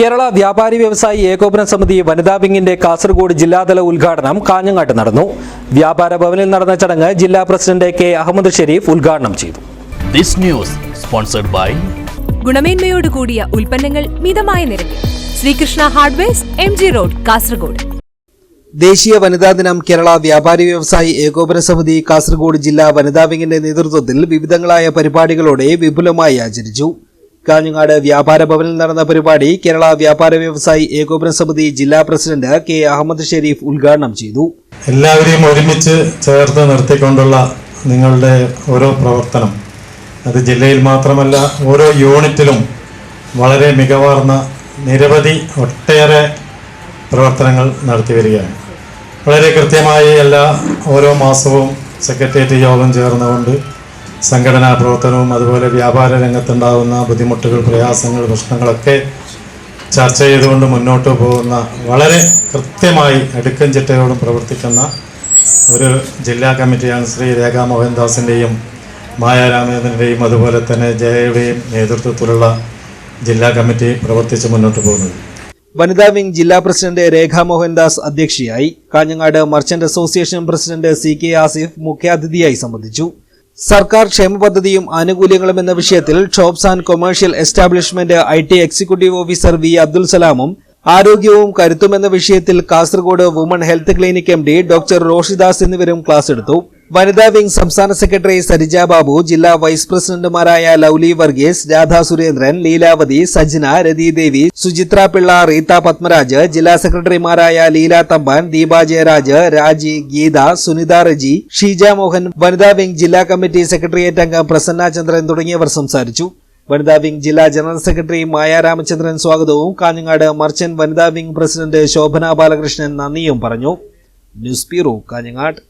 കേരള വ്യാപാരി വ്യവസായി ഏകോപന സമിതി വനിതാ വിങ്ങിന്റെ കാസർഗോഡ് ജില്ലാതല ഉദ്ഘാടനം കാഞ്ഞങ്ങാട്ട് നടന്നു. വ്യാപാര ഭവനിൽ നടന്ന ചടങ്ങ് ജില്ലാ പ്രസിഡന്റ് കെ അഹമ്മദ് ഷെരീഫ് ഉദ്ഘാടനം ചെയ്തു. This news sponsored by ഗുണമേന്മയോട് കൂടിയ ഉൽപ്പന്നങ്ങൾ മിതമായ നിരക്കിൽ. Sreekrishna hardwares M G road Kasaragod. ദേശീയ വനിതാ ദിനം കേരള വ്യാപാരി വ്യവസായി ഏകോപന സമിതി കാസർഗോഡ് ജില്ലാ വനിതാ വിങ്ങിന്റെ നേതൃത്വത്തിൽ വിവിധങ്ങളായ പരിപാടികളോടെ വിപുലമായി ആചരിച്ചു. കാഞ്ഞങ്ങാട് വ്യാപാര ഭവനിൽ നടന്ന പരിപാടി കേരള വ്യാപാര വ്യവസായി ഏകോപന സമിതി ജില്ലാ പ്രസിഡന്റ് കെ അഹമ്മദ് ഷെരീഫ് ഉദ്ഘാടനം ചെയ്തു. എല്ലാവരെയും ഒരുമിച്ച് ചേർത്ത് നിർത്തിക്കൊണ്ടുള്ള നിങ്ങളുടെ ഓരോ പ്രവർത്തനം. അത് ജില്ലയിൽ മാത്രമല്ല ഓരോ യൂണിറ്റിലും വളരെ മികവാർന്ന നിരവധി ഒട്ടേറെ പ്രവർത്തനങ്ങൾ നടത്തി വരികയാണ്. വളരെ കൃത്യമായി എല്ലാ ഓരോ മാസവും സെക്രട്ടേറിയറ്റ് യോഗം ചേർന്നുകൊണ്ട് സംഘടനാ പ്രവർത്തനവും അതുപോലെ വ്യാപാര രംഗത്തുണ്ടാകുന്ന ബുദ്ധിമുട്ടുകൾ പ്രയാസങ്ങൾ പ്രശ്നങ്ങളൊക്കെ ചർച്ച ചെയ്തുകൊണ്ട് മുന്നോട്ട് പോകുന്ന വളരെ കൃത്യമായി അടുക്കും ചിട്ടയോടും പ്രവർത്തിക്കുന്ന ഒരു ജില്ലാ കമ്മിറ്റിയാണ് ശ്രീ രേഖാ മോഹൻദാസിന്റെയും മായ രാമചന്ദ്രന്റെയും അതുപോലെ തന്നെ ജയയുടെയും നേതൃത്വത്തിലുള്ള ജില്ലാ കമ്മിറ്റി പ്രവർത്തിച്ച് മുന്നോട്ട് പോകുന്നത്. വനിതാ വിംഗ് ജില്ലാ പ്രസിഡന്റ് രേഖാ മോഹൻദാസ് അധ്യക്ഷയായി. Kanhangad merchant association president C K Asif മുഖ്യാതിഥിയായി സംബന്ധിച്ചു. സർക്കാർ ക്ഷേമ പദ്ധതിയും ആനുകൂല്യങ്ങളും എന്ന വിഷയത്തിൽ shops and commercial establishment I T executive officer V Abdul സലാമും ആരോഗ്യവും കരുത്തും എന്ന വിഷയത്തിൽ Kasaragod woman health clinic M D doctor Roshidas എന്നിവരും ക്ലാസ് എടുത്തു. വനിതാ വിംഗ് സംസ്ഥാന സെക്രട്ടറി സരിജ ബാബു ജില്ലാ വൈസ് പ്രസിഡന്റുമാരായ ലൌലി വർഗീസ് രാധാ സുരേന്ദ്രൻ ലീലാവതി സജ്ന രതിദേവി സുചിത്ര പിള്ള റീത്ത പത്മരാജ് ജില്ലാ സെക്രട്ടറിമാരായ ലീല തമ്പാൻ ദീപാ ജയരാജ് രാജി ഗീത സുനിത റജി ഷീജ മോഹൻ വനിതാ വിംഗ് ജില്ലാ കമ്മിറ്റി സെക്രട്ടേറിയറ്റ് അംഗം പ്രസന്ന ചന്ദ്രൻ തുടങ്ങിയവർ സംസാരിച്ചു. വനിതാ വിംഗ് ജില്ലാ ജനറൽ സെക്രട്ടറി മായ രാമചന്ദ്രൻ സ്വാഗതവും. കാഞ്ഞങ്ങാട് മർച്ചന്റ് വനിതാ വിംഗ് പ്രസിഡന്റ് ശോഭന ബാലകൃഷ്ണൻ നന്ദിയും പറഞ്ഞു. News bureau Kanhangad.